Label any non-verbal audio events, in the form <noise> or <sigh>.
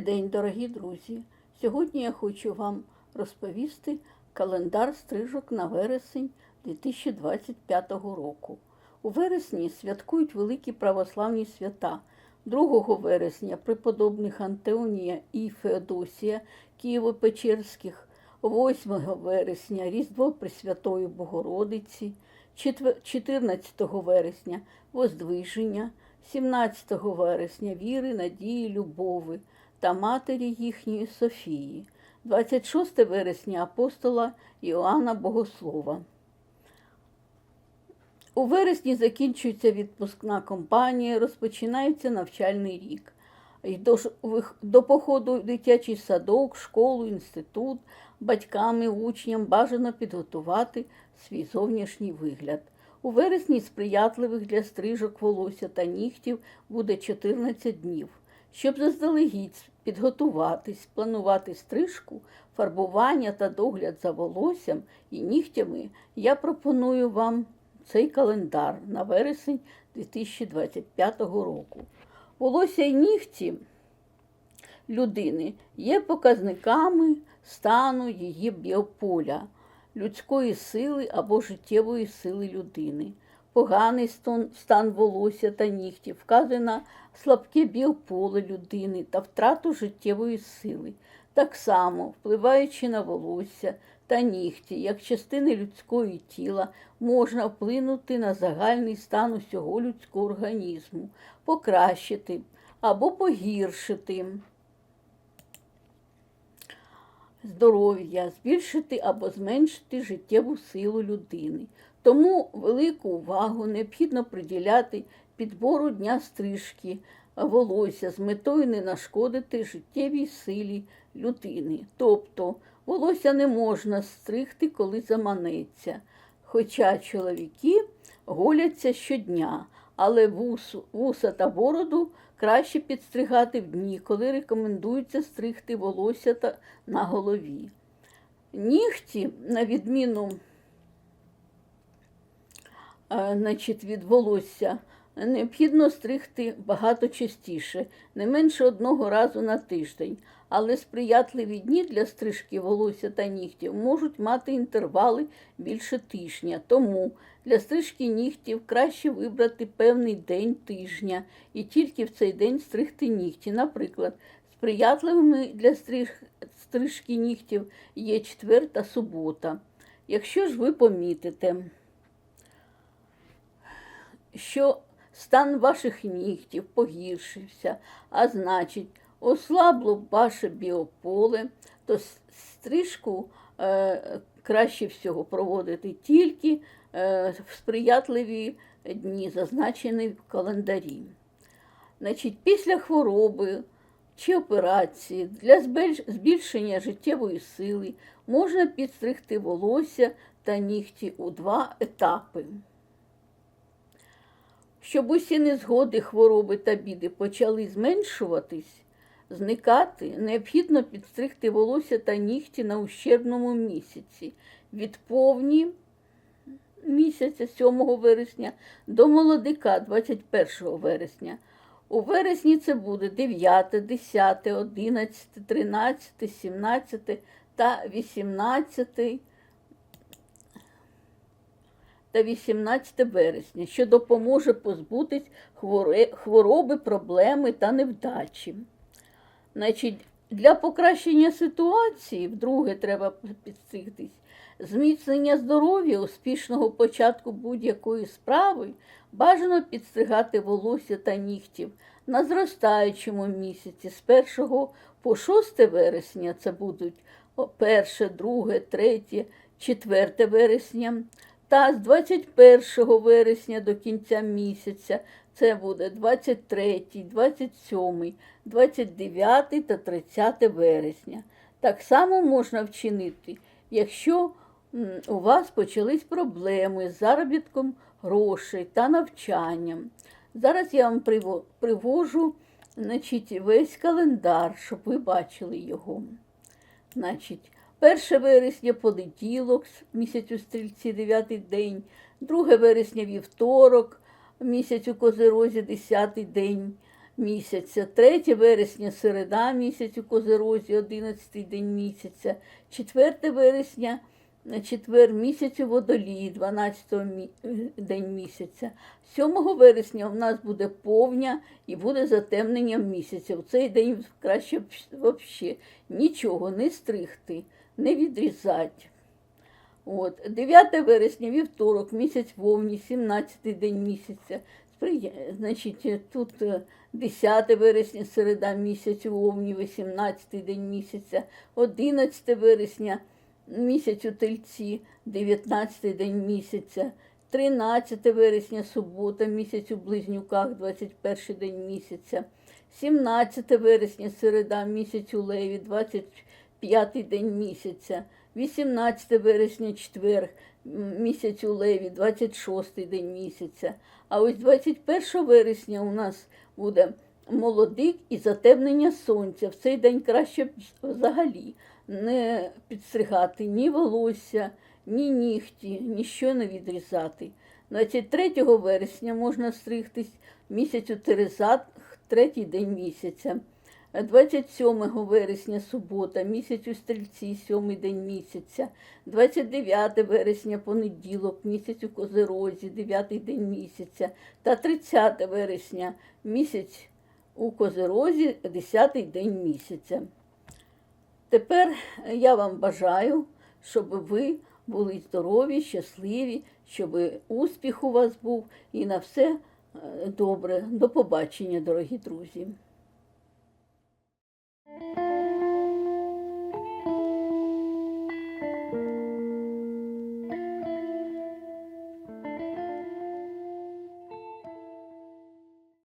Добрий день, дорогі друзі! Сьогодні я хочу вам розповісти календар стрижок на вересень 2025 року. У вересні святкують великі православні свята. 2 вересня преподобних Антонія і Феодосія Києво-Печерських, 8 вересня Різдво Пресвятої Богородиці, 14 вересня Воздвиження, 17 вересня віри, надії, любови та матері їхньої Софії, 26 вересня апостола Іоанна Богослова. У вересні закінчується відпускна кампанія, розпочинається навчальний рік. До, походу в дитячий садок, школу, інститут батькам і учням бажано підготувати свій зовнішній вигляд. У вересні сприятливих для стрижок волосся та нігтів буде 14 днів. Щоб заздалегідь підготуватись, планувати стрижку, фарбування та догляд за волоссям і нігтями, я пропоную вам цей календар на вересень 2025 року. Волосся і нігті людини є показниками стану її біополя, людської сили або життєвої сили людини. Поганий стан, стан волосся та нігтів вказує на слабке біополе людини та втрату життєвої сили. Так само, впливаючи на волосся та нігті, як частини людського тіла, можна вплинути на загальний стан усього людського організму, покращити або погіршити здоров'я, збільшити або зменшити життєву силу людини. Тому велику увагу необхідно приділяти підбору дня стрижки волосся з метою не нашкодити життєвій силі людини. Тобто волосся не можна стригти, коли заманеться. Хоча чоловіки голяться щодня, але вусу, вуса та бороду краще підстригати в дні, коли рекомендується стригти волосся та на голові. Нігті, на відміну значить, від волосся, необхідно стригти багато частіше, не менше одного разу на тиждень. Але сприятливі дні для стрижки волосся та нігтів можуть мати інтервали більше тижня. Тому для стрижки нігтів краще вибрати певний день тижня і тільки в цей день стригти нігті. Наприклад, сприятливими для стриж- стрижки нігтів є четвер та субота. Якщо ж ви помітите, що стан ваших нігтів погіршився, а значить, ослабло ваше біополе, то стрижку е, краще всього проводити тільки е, в сприятливі дні, зазначені в календарі. Значить, після хвороби чи операції для збільшення життєвої сили можна підстригти волосся та нігті у два етапи. Щоб усі незгоди, хвороби та біди почали зменшуватись, зникати, необхідно підстригти волосся та нігті на ущербному місяці від повні місяця 7 вересня до молодика 21 вересня. У вересні це буде 9, 10, 11, 13, 17 та 18 та 18 вересня, що допоможе позбутись хвороби, проблеми та невдачі. Значить, для покращення ситуації, вдруге, треба підстригтись, зміцнення здоров'я, успішного початку будь-якої справи, бажано підстригати волосся та нігтів на зростаючому місяці. З 1 по 6 вересня, це будуть 1, 2, 3, 4 вересня, та з 21 вересня до кінця місяця це буде 23, 27, 29 та 30 вересня. Так само можна вчинити, якщо у вас почались проблеми з заробітком грошей та навчанням. Зараз я вам привожу значить, весь календар, щоб ви бачили його. Значить, 1 вересня понеділок, місяць у стрільці, 9 день, 2 вересня вівторок, місяць у козирозі, 10 день, місяця. 3 вересня середа місяць у Козерозі, 11 день місяця. 4 вересня четвер місяць у водолії, 12 мі- день місяця. 7 вересня у нас буде повня і буде затемнення місяця. В цей день краще взагалі нічого не стригти, не відрізати. От. 9 вересня, вівторок, місяць вовні, 17 день місяця. Значить, е, тут е, 10 вересня, середа місяць у Овні, 18 день місяця, 11 вересня, місяць у Тельці, 19 день місяця, 13 вересня, субота, місяць у Близнюках, 21 день місяця, 17 вересня, середа, місяць у Леві, 25 день місяця, 18 вересня, четвер, місяць у Леві, 26 день місяця. А ось 21 вересня у нас буде молодик і затемнення сонця. В цей день краще взагалі не підстригати ні волосся, ні нігті, ніщо не відрізати. 23 вересня можна стригтись місяць у Терезат, третій день місяця. 27 вересня субота, місяць у стрільці, сьомий день місяця. 29 вересня понеділок, місяць у Козерозі, дев'ятий день місяця. Та 30 вересня місяць у Козерозі, десятий день місяця. Тепер я вам бажаю, щоб ви були здорові, щасливі, щоб успіх у вас був і на все е, добре. До побачення, дорогі друзі. Thank <laughs> you.